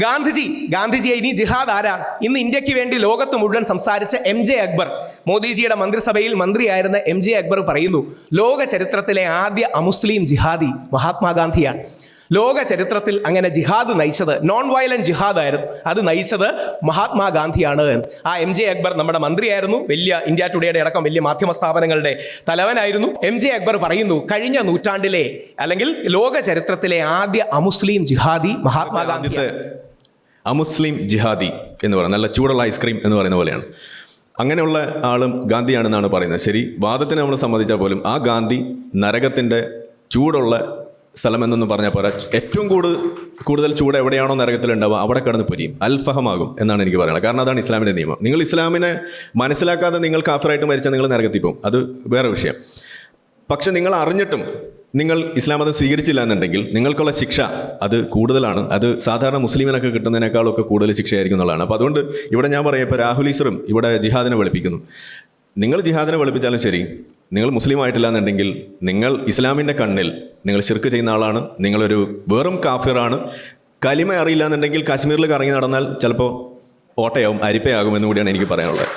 ഗാന്ധിജി ഗാന്ധിജിയെ ഇനി ജിഹാദ് ആരാ? ഇന്ന് ഇന്ത്യയ്ക്ക് വേണ്ടി ലോകത്ത് മുഴുവൻ സംസാരിച്ച എം ജെ അക്ബർ. മോദിജിയുടെ മന്ത്രിസഭയിൽ മന്ത്രിയായിരുന്ന എം ജെ അക്ബർ പറയുന്നു ലോക ചരിത്രത്തിലെ ആദ്യ അമുസ്ലിം ജിഹാദി മഹാത്മാഗാന്ധിയാണ്. ലോക ചരിത്രത്തിൽ അങ്ങനെ ജിഹാദ് നയിച്ചത് നോൺ വയലന്റ് ജിഹാദ് ആയിരുന്നു അത് നയിച്ചത് മഹാത്മാഗാന്ധിയാണ് ആ എം ജെ അക്ബർ നമ്മുടെ മന്ത്രിയായിരുന്നു. വലിയ ഇന്ത്യ ടുഡേയുടെ അടക്കം വലിയ മാധ്യമ സ്ഥാപനങ്ങളുടെ തലവനായിരുന്നു. എം ജെ അക്ബർ പറയുന്നു കഴിഞ്ഞ നൂറ്റാണ്ടിലെ അല്ലെങ്കിൽ ലോക ചരിത്രത്തിലെ ആദ്യ അമുസ്ലിം ജിഹാദി മഹാത്മാഗാന്ധി അമുസ്ലിം ജിഹാദി എന്ന് പറയുന്നത്. നല്ല ചൂടുള്ള ഐസ്ക്രീം എന്ന് പറയുന്ന പോലെയാണ്. അങ്ങനെയുള്ള ആളും ഗാന്ധിയാണെന്നാണ് പറയുന്നത്. ശരി വാദത്തിന് നമ്മൾ സമ്മതിച്ചാൽ പോലും ആ ഗാന്ധി നരകത്തിന്റെ ചൂടുള്ള സ്ഥലമെന്നൊന്നും പറഞ്ഞാൽ പോരാ. ഏറ്റവും കൂടുതൽ കൂടുതൽ ചൂട് എവിടെയാണോ നരകത്തിലുണ്ടാവുക അവിടെ കിടന്ന് പൊരിയും. അൽഫഹമാകും എന്നാണ് എനിക്ക് പറയുന്നത്. കാരണം അതാണ് ഇസ്ലാമിന്റെ നിയമം. നിങ്ങൾ ഇസ്ലാമിനെ മനസ്സിലാക്കാതെ നിങ്ങൾ കാഫറായിട്ട് മരിച്ചാൽ നിങ്ങൾ നരകത്തിൽ പോകും അത് വേറെ വിഷയം. പക്ഷെ നിങ്ങൾ അറിഞ്ഞിട്ടും നിങ്ങൾ ഇസ്ലാം മതം സ്വീകരിച്ചില്ല എന്നുണ്ടെങ്കിൽ നിങ്ങൾക്കുള്ള ശിക്ഷ അത് കൂടുതലാണ്. അത് സാധാരണ മുസ്ലിമിനൊക്കെ കിട്ടുന്നതിനേക്കാളൊക്കെ കൂടുതൽ ശിക്ഷയായിരിക്കും എന്നുള്ളതാണ്. അപ്പോൾ അതുകൊണ്ട് ഇവിടെ ഞാൻ പറയാം ഇപ്പോൾ രാഹുൽ ഈശ്വറും ഇവിടെ ജിഹാദിനെ വെളുപ്പിക്കുന്നു. നിങ്ങൾ ജിഹാദിനെ വെളുപ്പിച്ചാലും ശരി നിങ്ങൾ മുസ്ലിം ആയിട്ടില്ല എന്നുണ്ടെങ്കിൽ നിങ്ങൾ ഇസ്ലാമിന്റെ കണ്ണിൽ നിങ്ങൾ ശിർക്ക് ചെയ്യുന്ന ആളാണ് നിങ്ങളൊരു വെറും കാഫിറാണ്. കലിമ അറിയില്ല എന്നുണ്ടെങ്കിൽ കാശ്മീരിൽ കറങ്ങി നടന്നാൽ ചിലപ്പോൾ ഓട്ടയാവും അരിപ്പയാകും എന്ന് കൂടിയാണ് എനിക്ക് പറയാനുള്ളത്.